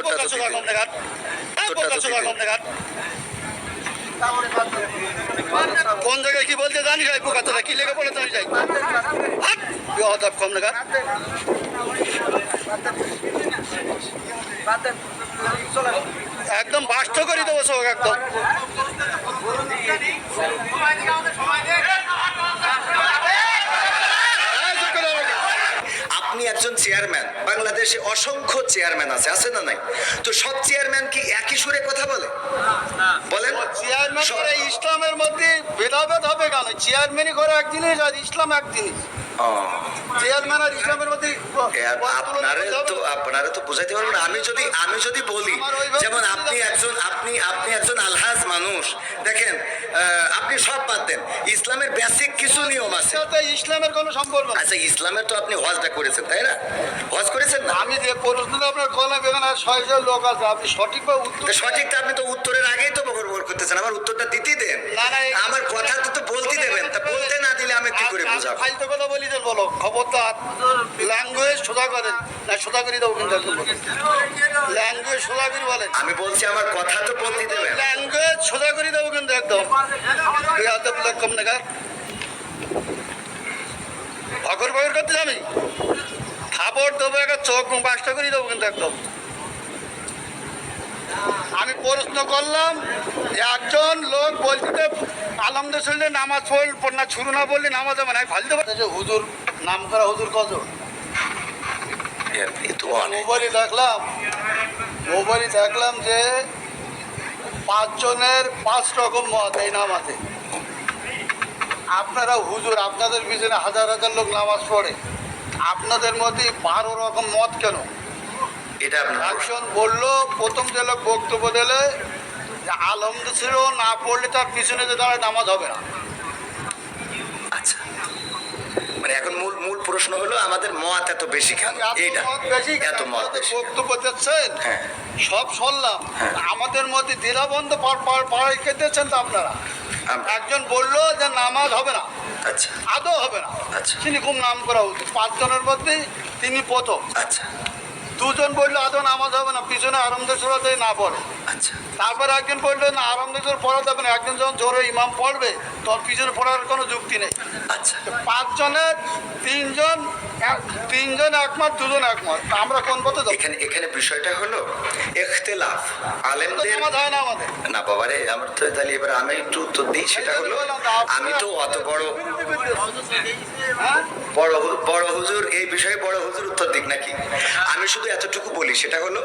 উত্তরটা তো উত্তরটা তো কোন জায়গায় কি বলতে জানি যাই পোকা তোরা কি লেগে পড়ে জানি যাই হাট! কম নাগাদ একদম বাস্ত করে দেবো সব একদম। আপনি একজন চেয়ারম্যান বাংলাদেশে অসংখ্য চেয়ারম্যান আছে আছে না নাই? তো সব চেয়ারম্যান কি একই সুরে কথা বলে? বলেন। চেয়ারম্যান ইসলামের মধ্যে ভেদাভেদ হবে কেন? চেয়ারম্যানই করে এক জিনিস আর ইসলাম এক জিনিস। চেয়ারম্যান আর ইসলামের মধ্যে আপনারে তো আপনারে তো বুঝাইতে পারব আমি যদি আমি যদি বলি যেমন আপনি একজন আপনি আপনি একজন আলহাজ মানুষ দেখেন আহ, আপনি সব দেন। ইসলামের বেসিক কিছু নিয়ম আছে। ইসলামের কোনো সম্পর্ক আচ্ছা ইসলামের তো আপনি হজটা করেছেন তাই না? হজ করেছেন না? আমি যে প্রশ্নটা আপনার করলাম এখানে ছয়জন লোক আছে আপনি সঠিকভাবে উত্তর তো সঠিক আপনি তো উত্তরের আগেই তো বকর করতেছেন আমার উত্তরটা দিতেই দেন। আমার কথা তো তো বলতে দেবেন তা বলতে না দিলে আমি কি করে বুঝাবো? ফালতু কথা বলি যে বলো। খবরদার। ল্যাঙ্গুয়েজ সোজা করেন। না সোজা করে দেবো কিন্তু ল্যাঙ্গুয়েজ সোজা করে বলেন। আমি বলছি আমার কথা তো বলতে দেবেন। ল্যাঙ্গুয়েজ সোজা করে দেবো কিন্তু লোক কম নাগাদ ভগর ভগর করতে যাবি খাবার দেবো একটা চোখ বাসটা করে দেবো কিন্তু একদম আমি প্রশ্ন করলাম একজন লোক বলতে আলমদের শুনলে নামাজ পড়ল না শুরু না বললে নামাজ হবে না ফালতে পারছি হুজুর নাম করা হুজুর কত মোবাইলে দেখলাম মোবাইলে দেখলাম যে পাঁচজনের পাঁচ রকম মত এই নামাজে আপনারা হুজুর আপনাদের পিছনে হাজার হাজার লোক নামাজ পড়ে। আপনাদের মধ্যে বারো রকম মত কেন? এটা একজন বলল প্রথম যে লোক বক্তব্য দিলে যে আলমদ ছিল না পড়লে তার পিছনে যে দাঁড়ায় নামাজ হবে না। আচ্ছা। মানে এখন মূল মূল প্রশ্ন হলো আমাদের মত এত বেশি কেন? এত এইটা মত বেশি কেন? এত মত বক্তব্য দিচ্ছেন? হ্যাঁ। সব শুনলাম। হ্যাঁ। আমাদের মধ্যে দ্বিধাবন্ধ পাড়াই দিচ্ছেন তো আপনারা? একজন বলল যে নামাজ হবে না। আচ্ছা। আদৌ হবে না। আচ্ছা। তিনি খুব নাম করা উচিত। পাঁচজনের মধ্যে তিনি প্রথম। আচ্ছা। দুজন বলল আদৌ নামাজ হবে না। পিছনে আরামদের সুরাতে না পড়ে। তারপর একজন বলল না আরামদের সুরা পড়া যাবে না। একজন যখন জোরে ইমাম পড়বে তখন পিছনে পড়ার কোনো যুক্তি নেই। আচ্ছা। পাঁচজনের তিনজন তিনজন একমত দুজন একমত। আমরা কোন পথে এখানে এখানে বিষয়টা হলো এখতেলাফ আলেমদের হয় না আমাদের। না বাবারে আমার তো তাহলে এবার আমি একটু উত্তর দিই সেটা হলো আমি তো অত বড় হ্যাঁ? বড় বড় হুজুর এই বিষয়ে বড় হুজুর উত্তর দিক নাকি? আমি শুধু এতটুকু বলি সেটা হলো